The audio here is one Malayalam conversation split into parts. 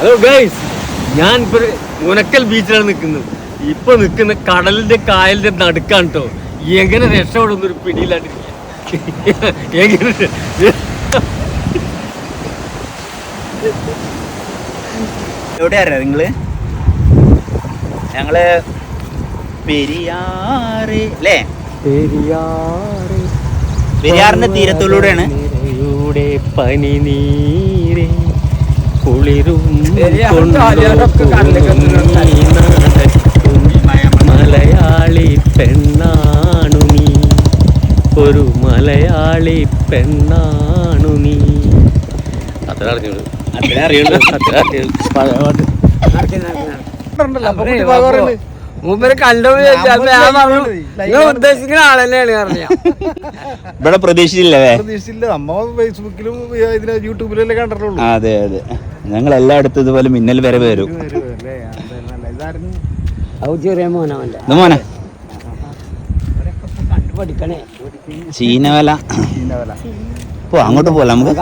ഹലോ ഗൈസ് ഞാൻ ഇപ്പൊ മുനക്കൽ ബീച്ചിലാണ് നിൽക്കുന്നത്. ഇപ്പൊ നിൽക്കുന്ന കടലിന്റെ കായലിന്റെ നടുക്കാണ് കേട്ടോ എങ്ങനെ രക്ഷപ്പെടുന്ന ഒരു പിടിയിലാണ്ടിരിക്കുക എങ്ങനെ എവിടെയാരാ നിങ്ങൾ? ഞങ്ങൾ പെരിയാറ് അല്ലേ? പെരിയാറ് പെരിയാറിന്റെ തീരത്തിലൂടെയാണ് പനി നീരെ കുളിരും മലയാളി പെണ്ണാണു നീ. ഒരു മലയാളി പെണ്ണാണു നീ. അത്ര അറിഞ്ഞോളൂ അത്രേ അറിയുള്ളൂ. അറിയുള്ളൂ. മൂപ്പര് കണ്ടു ഉദ്ദേശിക്കുന്ന പറഞ്ഞ ഇവിടെ പ്രതീക്ഷിച്ചില്ലല്ലേ? പ്രതീക്ഷിച്ചില്ല. നമ്മ ഫേസ്ബുക്കിലും ഇതിന് യൂട്യൂബിലല്ലേ കണ്ടിട്ടുള്ളൂ. അതെ അതെ. ഞങ്ങൾ എല്ലായിടത്തും ഇതുപോലെ മിന്നൽ വരെ വരും. മോനെ കണ്ടു പഠിക്കണേ. ചീനവല. പോ അങ്ങോട്ട് പോലെ നമുക്ക്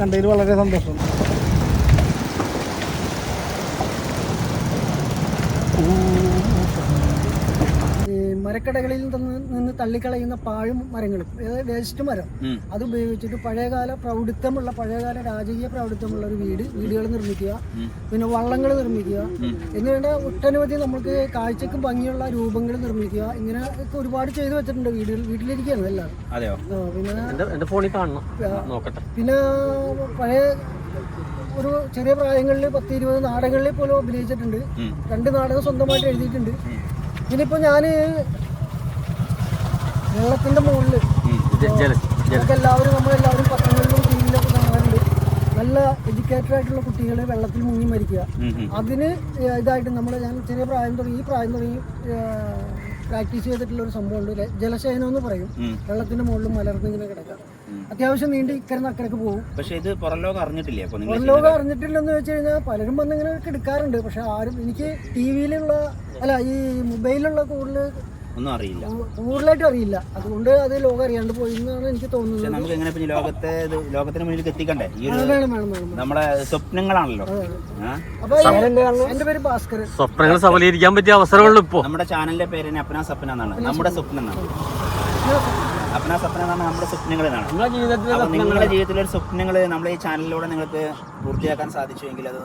കണ്ടതിൽ വളരെ സന്തോഷം ഈ മരക്കടകളിൽ നിന്ന് നിന്ന് തള്ളിക്കളയുന്ന പാഴും മരങ്ങളും അതായത് വേസ്റ്റ് മരം. അത് ഉപയോഗിച്ചിട്ട് പഴയകാല പ്രൗഢിത്വമുള്ള പഴയകാല രാജകീയ പ്രൗഢിത്വമുള്ള ഒരു വീട് വീടുകൾ നിർമ്മിക്കുക പിന്നെ വള്ളങ്ങൾ നിർമ്മിക്കുക. എന്നുവേണ്ട ഒട്ടനവധി നമുക്ക് കാഴ്ചക്കും ഭംഗിയുള്ള രൂപങ്ങൾ നിർമ്മിക്കുക. ഇങ്ങനെ ഒക്കെ ഒരുപാട് ചെയ്തു വെച്ചിട്ടുണ്ട് വീടുകൾ വീട്ടിലിരിക്കുകയാണ് എല്ലാവരും. പിന്നെ എന്റെ എന്റെ ഫോണിൽ കാണണം. നോക്കട്ടെ. പിന്നെ പഴയ ഒരു ചെറിയ പ്രായങ്ങളിൽ പത്ത് ഇരുപത് നാടകങ്ങളിൽ പോലും അഭിനയിച്ചിട്ടുണ്ട്. രണ്ട് നാടകം സ്വന്തമായിട്ട് എഴുതിയിട്ടുണ്ട്. ഇനിയിപ്പോൾ ഞാൻ വെള്ളത്തിന്റെ മുകളിൽ നമുക്ക് എല്ലാവരും നമ്മളെല്ലാവരും പത്രങ്ങളിലും ടി വിയിലൊക്കെ കാണാറുണ്ട് നല്ല എഡ്യൂക്കേറ്റഡ് ആയിട്ടുള്ള കുട്ടികൾ വെള്ളത്തിൽ മുങ്ങി മരിക്കുക. അതിന് ഇതായിട്ട് നമ്മൾ ഞാൻ ചെറിയ പ്രായം തുടങ്ങി ഈ പ്രായം തുടങ്ങി പ്രാക്ടീസ് ചെയ്തിട്ടുള്ള ഒരു സംഭവം ഉണ്ട് ജലശയനം എന്ന് പറയും. വെള്ളത്തിന്റെ മുകളിൽ മലർന്ന് ഇങ്ങനെ കിടക്കാം അത്യാവശ്യം നീണ്ടി ഇക്കരന്ന് അക്കരക്ക് പോകും. പക്ഷേ ഇത് പുറംലോകം അറിഞ്ഞിട്ടില്ലേ? പുറംലോകം അറിഞ്ഞിട്ടില്ലെന്ന് വെച്ച് കഴിഞ്ഞാൽ പലരും വന്നിങ്ങനെ എടുക്കാറുണ്ട് പക്ഷെ ആരും എനിക്ക് ടി വിയിലുള്ള അല്ല ഈ മൊബൈലിലുള്ള കൂടുതൽ ഒന്നും അറിയില്ല. കൂടുതലായിട്ട് അറിയില്ല. അതുകൊണ്ട് അത് ലോകം അറിയാണ്ട് പോയി എന്നാണ് എനിക്ക് തോന്നുന്നത്. നമുക്ക് എങ്ങനെ പിന്നെ ലോകത്തെ ലോകത്തിന് മുന്നിൽ എത്തിക്കണ്ടേ? ഈ ഒരു നമ്മളെ സ്വപ്നങ്ങളാണല്ലോ. ആ? അപ്പൊ എന്റെ പേര് ഭാസ്കർ സ്വപ്നങ്ങൾ സഫലീകരിക്കാൻ പറ്റിയ അവസരമുള്ളൂ ഇപ്പോ. നമ്മുടെ ചാനലിന്റെ പേര് തന്നെ അപ്ന സ്വപ്ന എന്നാണ്. നമ്മുടെ സ്വപ്നം എന്നാണ്. സ്വപ്ന സ്വപ്നം നമ്മുടെ സ്വപ്നങ്ങൾ എന്നാണ് നമ്മുടെ ജീവിതത്തിലെ അപ്പൊ നിങ്ങളുടെ ജീവിതത്തിലെ സ്വപ്നങ്ങൾ നമ്മുടെ ഈ ചാനലിലൂടെ നിങ്ങൾക്ക് പൂർത്തിയാക്കാൻ സാധിച്ചുവെങ്കിൽ അത്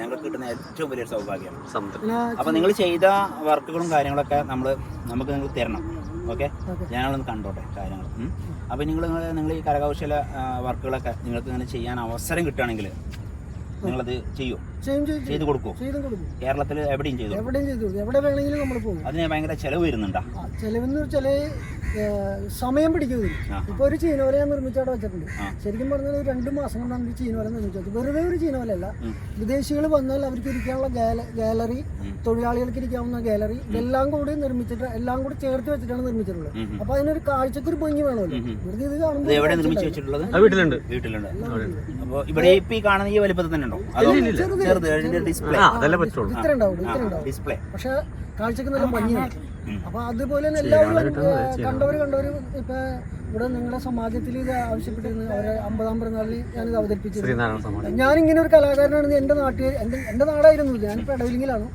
ഞങ്ങൾക്ക് കിട്ടുന്ന ഏറ്റവും വലിയൊരു സൗഭാഗ്യമാണ്. സമുദ്രം അപ്പൊ നിങ്ങൾ ചെയ്ത വർക്കുകളും കാര്യങ്ങളൊക്കെ നമ്മൾ നമുക്ക് നിങ്ങൾ തരണം. ഓക്കെ? ഞാനൊന്ന് കണ്ടോട്ടെ കാര്യങ്ങൾ ഉം. അപ്പൊ നിങ്ങൾ നിങ്ങൾ ഈ കരകൗശല വർക്കുകളൊക്കെ നിങ്ങൾക്ക് ഇങ്ങനെ ചെയ്യാൻ അവസരം കിട്ടുകയാണെങ്കിൽ നിങ്ങളത് ചെയ്യൂ? ചെയ്ത് കൊടുക്കൂ. കേരളത്തിൽ എവിടെയും ചെയ്തു എവിടെയും ചെയ്തു എവിടെ വേണമെങ്കിലും നമ്മൾ പോകും. അതിന് ഭയങ്കര ചെലവ് വരുന്നുണ്ടാ? ചെലവ് ചെലവെന്ന് ഏഹ്, സമയം പിടിക്കുന്നില്ല. ഇപ്പൊ ഒരു ചീനോല ഞാൻ നിർമ്മിച്ചവിടെ വെച്ചിട്ടുണ്ട്. ശരിക്കും പറഞ്ഞാൽ ഒരു രണ്ട് മാസം കൊണ്ടാണ് ഈ ചീനോല നിർമ്മിച്ചത്. വെറുതെ ഒരു ചീനോലല്ല. വിദേശികൾ വന്നാൽ അവർക്ക് ഇരിക്കാനുള്ള ഗാല- ഗാലറി തൊഴിലാളികൾക്ക് ഇരിക്കാവുന്ന ഗാലറി ഇതെല്ലാം കൂടി നിർമ്മിച്ചിട്ട് എല്ലാം കൂടി ചേർത്ത് വെച്ചിട്ടാണ് നിർമ്മിച്ചിട്ടുള്ളത്. അപ്പൊ അതിനൊരു കാഴ്ചക്ക് ഒരു ഭംഗി വേണമല്ലോ. വെറുതെ ഇത് കാണുമ്പോൾ വീട്ടിലുണ്ട്. വീട്ടിലുണ്ട്. അപ്പോൾ ഇവിടെ ഇപ്പൊ ഈ കാണുന്ന ഈ വലുപ്പത്തിൽ തന്നെ ഉണ്ടോ? ചെറുത് ഡിസ്പ്ലേ? ഇത്ര ഉണ്ടാവും ഇത്ര ഉണ്ടാവും ഡിസ്പ്ലേ. പക്ഷെ കാഴ്ചക്ക് നല്ല ഭംഗിയാണ്. അപ്പൊ അതുപോലെ തന്നെ എല്ലാവരും കണ്ടവർ കണ്ടവർ ഇപ്പൊ ഇവിടെ നിങ്ങളുടെ സമാജത്തിൽ ഇത് ആവശ്യപ്പെട്ടിരുന്നു. അവരെ അമ്പതാം പിറന്നാളിൽ ഞാനിത് അവതരിപ്പിച്ചിരുന്നു. ഞാനിങ്ങനെ ഒരു കലാകാരനാണ്. എന്റെ നാട്ടുകാർ എന്റെ എന്റെ നാടായിരുന്നു. ഇത്. ഞാനിപ്പോൾ ഇടവിലിങ്ങിലാണ്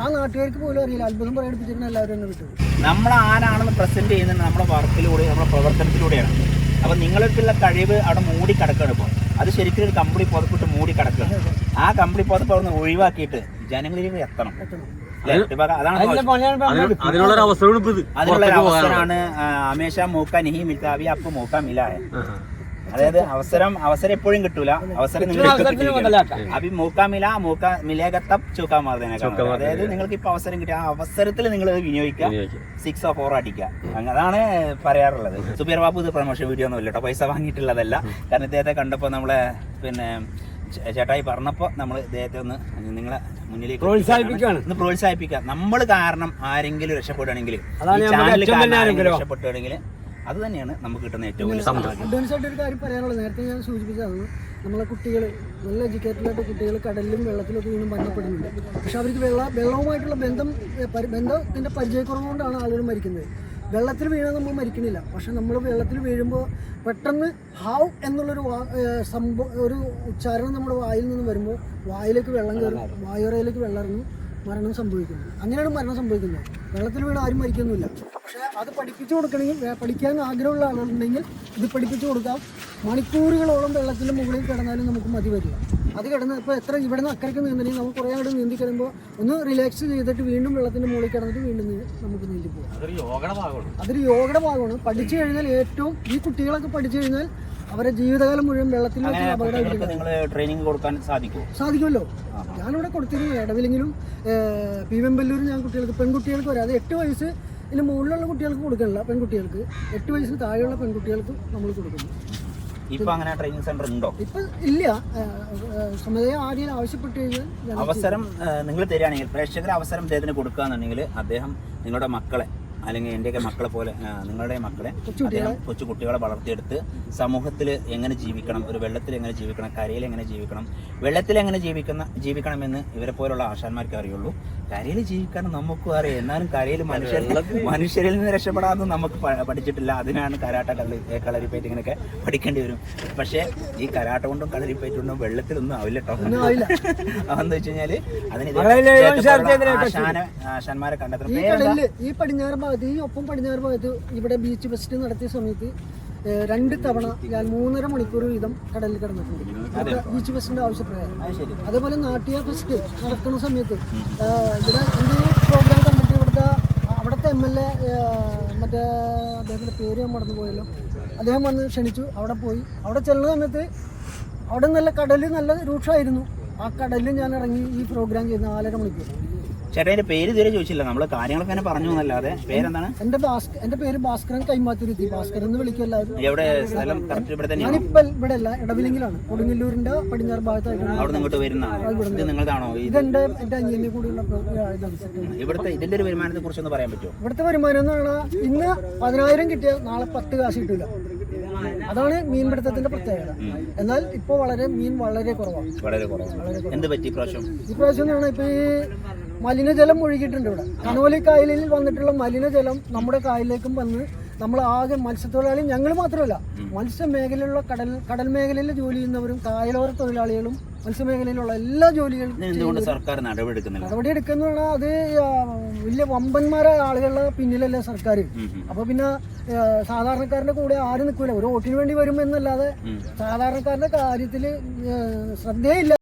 ആ നാട്ടുകാർക്ക് പോലും അറിയില്ല. അത്ഭുതം പറയടിപ്പിച്ചിരുന്ന എല്ലാവരും എന്നെ വിട്ടു. നമ്മൾ ആരാണെന്ന് പ്രസന്റ് ചെയ്യുന്നത് നമ്മുടെ വർക്കിലൂടെ നമ്മുടെ പ്രവർത്തനത്തിലൂടെയാണ്. അപ്പൊ നിങ്ങൾക്കുള്ള കഴിവ് അവിടെ മൂടി കിടക്കുകയാണ് ഇപ്പോൾ അത് ശരിക്കും ഒരു കമ്പിളി പുതപ്പിട്ട് മൂടി കിടക്കുകയാണ്. ആ കമ്പിളി പുതപ്പ് അവിടെ നിന്ന് ഒഴിവാക്കിയിട്ട് ജനങ്ങളിലേക്ക് എത്തണം. അതിനുള്ളൊരു അവസരമാണ് ഇപ്പൊ ഇത് അതിനുള്ള അവസരമാണ് മൂക്ക നിഹി മിൽത്ത അഭി അപ്പ് മൂക്ക മിലായ അതായത് അവസരം അവസരം എപ്പോഴും കിട്ടൂല. അവസരം നിങ്ങൾക്ക് അഭി മൂക്ക മില മൂക്ക മിലേകത്തം ചൂക്കാൻ മാറുന്നതിനേക്കാൾ അതായത് നിങ്ങൾക്ക് ഇപ്പൊ അവസരം കിട്ടിയ ആ അവസരത്തിൽ നിങ്ങൾ വിനിയോഗിക്കുക. വിനിയോഗിക്കുക. സിക്സ് ഓഫ് ഫോർ അടിക്കുക. അതാണ് പറയാറുള്ളത്. സുബീർ ബാബു ഇത് പ്രൊമോഷൻ വീഡിയോ ഒന്നും ഇല്ല കേട്ടോ പൈസ വാങ്ങിയിട്ടുള്ളതല്ല. കാരണം ഇദ്ദേഹത്തെ കണ്ടപ്പോൾ നമ്മളെ പിന്നെ ചേട്ടായി പറഞ്ഞപ്പോൾ നമ്മൾ ഇദ്ദേഹത്തെ ഒന്ന് നിങ്ങളെ മുന്നിലേക്ക് പ്രോത്സാഹിപ്പിക്കുകയാണ്. ഒന്ന് പ്രോത്സാഹിപ്പിക്കുക. നമ്മൾ കാരണം ആരെങ്കിലും രക്ഷപ്പെടുകയാണെങ്കിൽ രക്ഷപ്പെടുകയാണെങ്കിൽ അത് തന്നെയാണ് നമുക്ക് കിട്ടുന്ന ഏറ്റവും വലിയ ആയിട്ട് ഒരു കാര്യം പറയാനുള്ളത്. നേരത്തെ ഞാൻ സൂചിപ്പിച്ചതാണ് നമ്മളെ കുട്ടികൾ നല്ല എഡ്യൂക്കേറ്റഡായിട്ട് കുട്ടികൾ കടലിലും വെള്ളത്തിലൊക്കെ വീണ്ടും മരണപ്പെടുന്നുണ്ട്. പക്ഷെ അവർക്ക് വെള്ള വെള്ളവുമായിട്ടുള്ള ബന്ധം ബന്ധത്തിന്റെ പരിചയക്കുറവുകൊണ്ടാണ് ആളുകൾ മരിക്കുന്നത്. വെള്ളത്തിൽ വീണാൽ നമ്മൾ മരിക്കണില്ല. പക്ഷെ നമ്മൾ വെള്ളത്തിൽ വീഴുമ്പോൾ പെട്ടെന്ന് ഹാവ് എന്നുള്ളൊരു സംഭവം ഒരു ഉച്ചാരണം നമ്മുടെ വായിൽ നിന്ന് വരുമ്പോൾ വായിലേക്ക് വെള്ളം കയറും വായുറയിലേക്ക് വെള്ളം ഇറങ്ങും മരണം സംഭവിക്കുന്നു. അങ്ങനെയാണ് മരണം സംഭവിക്കുന്നത്. വെള്ളത്തിൽ വീണ് ആരും മരിക്കുന്നില്ല. പക്ഷേ അത് പഠിപ്പിച്ചു കൊടുക്കണമെങ്കിൽ പഠിക്കാൻ ആഗ്രഹമുള്ള ആളുകളുണ്ടെങ്കിൽ ഇത് പഠിപ്പിച്ചു കൊടുക്കാം. മണിക്കൂറുകളോളം വെള്ളത്തിന്റെ മുകളിൽ കിടന്നാലും നമുക്ക് മതി വരില്ല അത് കിടന്ന് ഇപ്പോൾ എത്ര ഇവിടെ നിന്ന് അക്കരയ്ക്ക് നീന്തണമെങ്കിൽ നമുക്ക് കുറേ അങ്ങോട്ട് നീന്തി കഴിയുമ്പോൾ ഒന്ന് റിലാക്സ് ചെയ്തിട്ട് വീണ്ടും വെള്ളത്തിന്റെ മുകളിൽ കിടന്നിട്ട് വീണ്ടും നമുക്ക് നീന്തി പോകാം അതൊരു യോഗയുടെ ഭാഗമാണ്. പഠിച്ചു കഴിഞ്ഞാൽ ഏറ്റവും ഈ കുട്ടികളൊക്കെ പഠിച്ചു കഴിഞ്ഞാൽ അവരെ ജീവിതകാലം മുഴുവൻ വെള്ളത്തിൽ ട്രെയിനിങ് കൊടുക്കാൻ സാധിക്കും സാധിക്കുമല്ലോ. ഞാനിവിടെ കൊടുത്തിരുന്നു ഇടവിലെങ്കിലും പി വെമ്പല്ലൂർ ഞാൻ കുട്ടികൾക്ക് പെൺകുട്ടികൾക്ക് വരാം. അത് എട്ട് വയസ്സ് ഇതിന് മുകളിലുള്ള കുട്ടികൾക്ക് കൊടുക്കണില്ല പെൺകുട്ടികൾക്ക്. എട്ട് വയസ്സിന് താഴെയുള്ള പെൺകുട്ടികൾക്ക് നമ്മൾ കൊടുക്കുന്നു. ഇപ്പൊ അങ്ങനെ ട്രെയിനിങ് സെന്റർ ഉണ്ടോ? ഇപ്പം ഇല്ല. സമയ ആദ്യം ആവശ്യപ്പെട്ട് അവസരം നിങ്ങൾ തരികയാണെങ്കിൽ പ്രേക്ഷകർ അവസരം അദ്ദേഹത്തിന് കൊടുക്കുകയാണെന്നുണ്ടെങ്കിൽ അദ്ദേഹം നിങ്ങളുടെ മക്കളെ അല്ലെങ്കിൽ എന്റെയൊക്കെ മക്കളെ പോലെ നിങ്ങളുടെ മക്കളെ അദ്ദേഹം കൊച്ചു കുട്ടികളെ വളർത്തിയെടുത്ത് സമൂഹത്തിൽ എങ്ങനെ ജീവിക്കണം ഒരു വെള്ളത്തിൽ എങ്ങനെ ജീവിക്കണം കരയിൽ എങ്ങനെ ജീവിക്കണം വെള്ളത്തിൽ എങ്ങനെ ജീവിക്കുന്ന ജീവിക്കണമെന്ന് ഇവരെ പോലുള്ള ആശാന്മാർക്ക് അറിയുള്ളൂ. കരയിൽ ജീവിക്കാൻ നമുക്കും അറിയാം. എന്നാലും കരയിൽ മനുഷ്യർ മനുഷ്യരിൽ നിന്ന് രക്ഷപ്പെടാമെന്ന് നമുക്ക് പഠിച്ചിട്ടില്ല. അതിനാണ് കരാട്ട കളി കളരിപ്പേറ്റ് ഇങ്ങനെയൊക്കെ പഠിക്കേണ്ടി വരും. പക്ഷേ ഈ കരാട്ട കൊണ്ടും കളരിപ്പേറ്റ് കൊണ്ടും വെള്ളത്തിലൊന്നും ആവില്ല കേട്ടോ. അതെന്ന് വെച്ച് കഴിഞ്ഞാൽ അതിന് ആശാന ആശാന്മാരെ കണ്ടെത്തണം. ഈ പേരെന്താ? ഈ പടിഞ്ഞാറ് ഭാഗത്ത് ഈ ഒപ്പം പടിഞ്ഞാറ് ഭാഗത്ത് ഇവിടെ ബീച്ച് ഫെസ്റ്റ് നടത്തിയ സമയത്ത് രണ്ട് തവണ ഞാൻ മൂന്നര മണിക്കൂർ വീതം കടലിൽ കിടന്നിട്ടുണ്ട്. ബീച്ച് ഫെസ്റ്റിന്റെ ആവശ്യപ്രകാരം. അതേപോലെ നാട്ടിയ ഫെസ്റ്റ് നടക്കുന്ന സമയത്ത് ഇവിടെ എന്റെ പ്രോഗ്രാം കണ്ടിട്ട് ഇവിടുത്തെ അവിടുത്തെ എം എൽ എ മറ്റേ അദ്ദേഹത്തിന്റെ പേര് ഞാൻ മറന്നു പോയല്ലോ അദ്ദേഹം വന്ന് ക്ഷണിച്ചു. അവിടെ പോയി. അവിടെ ചെല്ലുന്ന സമയത്ത് അവിടെ നല്ല കടൽ നല്ല രൂക്ഷമായിരുന്നു. ആ കടലിൽ ഞാൻ ഇറങ്ങി ഈ പ്രോഗ്രാം ചെയ്ത് നാലര മണിക്കൂർ. ചേട്ടാ എന്റെ പേര് ഇതുവരെ ചോദിച്ചില്ല. നമ്മൾ കാര്യങ്ങളൊക്കെ തന്നെ പറഞ്ഞു എന്നല്ലാതെ. പേരെന്താണ്? എന്റെ ഭാസ്കർ എന്റെ പേര് ഭാസ്കരൻ കൈമാത്തുരുത്തി ഭാസ്കരൻ എന്ന് വിളിക്കും എല്ലാവരും. എവിടെ? സ്ഥലം കറക്റ്റ് ഇവിടെ അല്ല ഇടവിലെങ്കിലാണ് കൊടുങ്ങല്ലൂരിന്റെ പടിഞ്ഞാറ് ഭാഗത്തായിട്ടാണ് അവിടെ നിന്ന് ഇങ്ങോട്ട് വരുന്നതാണോ ഇത് നിങ്ങളതാണോ? ഇത് ഇതെന്റെ എന്റെ അനിയന്റെ കൂടെയുള്ള. ഇവിടുത്തെ ഇതിന്റെ ഒരു വരുമാനത്തെ കുറിച്ച് ഒന്ന് പറയാൻ പറ്റുമോ? ഇവിടുത്തെ വരുമാനം എന്ന് പറഞ്ഞാൽ ഇന്ന് പതിനായിരം കിട്ടിയ നാളെ പത്ത് കാശ് കിട്ടില്ല അതാണ് മീൻപിടുത്തത്തിന്റെ പ്രത്യേകത. എന്നാൽ ഇപ്പോൾ വളരെ മീൻ വളരെ കുറവാണ് വളരെ കുറവാണ് എന്ത് പറ്റി പ്രാവശ്യം ഈ പ്രാവശ്യം എന്ന് ഇപ്പൊ ഈ മലിനജലം ഒഴുകിയിട്ടുണ്ട് ഇവിടെ. കനോലി കായലിൽ വന്നിട്ടുള്ള മലിനജലം നമ്മുടെ കായലിലേക്കും വന്ന് നമ്മൾ ആകെ മത്സ്യത്തൊഴിലാളി ഞങ്ങൾ മാത്രമല്ല. മത്സ്യമേഖലയിലുള്ള കടൽ കടൽ മേഖലയിൽ ജോലി ചെയ്യുന്നവരും കായലോര തൊഴിലാളികളും മത്സ്യമേഖലയിലുള്ള എല്ലാ ജോലികളും സർക്കാർ നടപടി എടുക്കുന്ന അത് വലിയ വമ്പന്മാരായ ആളുകളുടെ പിന്നിലല്ലേ സർക്കാർ അപ്പൊ പിന്നെ സാധാരണക്കാരന്റെ കൂടെ ആരും നിൽക്കൂല. ഒരു വോട്ടിന് വേണ്ടി വരുമെന്നല്ലാതെ സാധാരണക്കാരന്റെ കാര്യത്തിൽ ശ്രദ്ധയില്ല.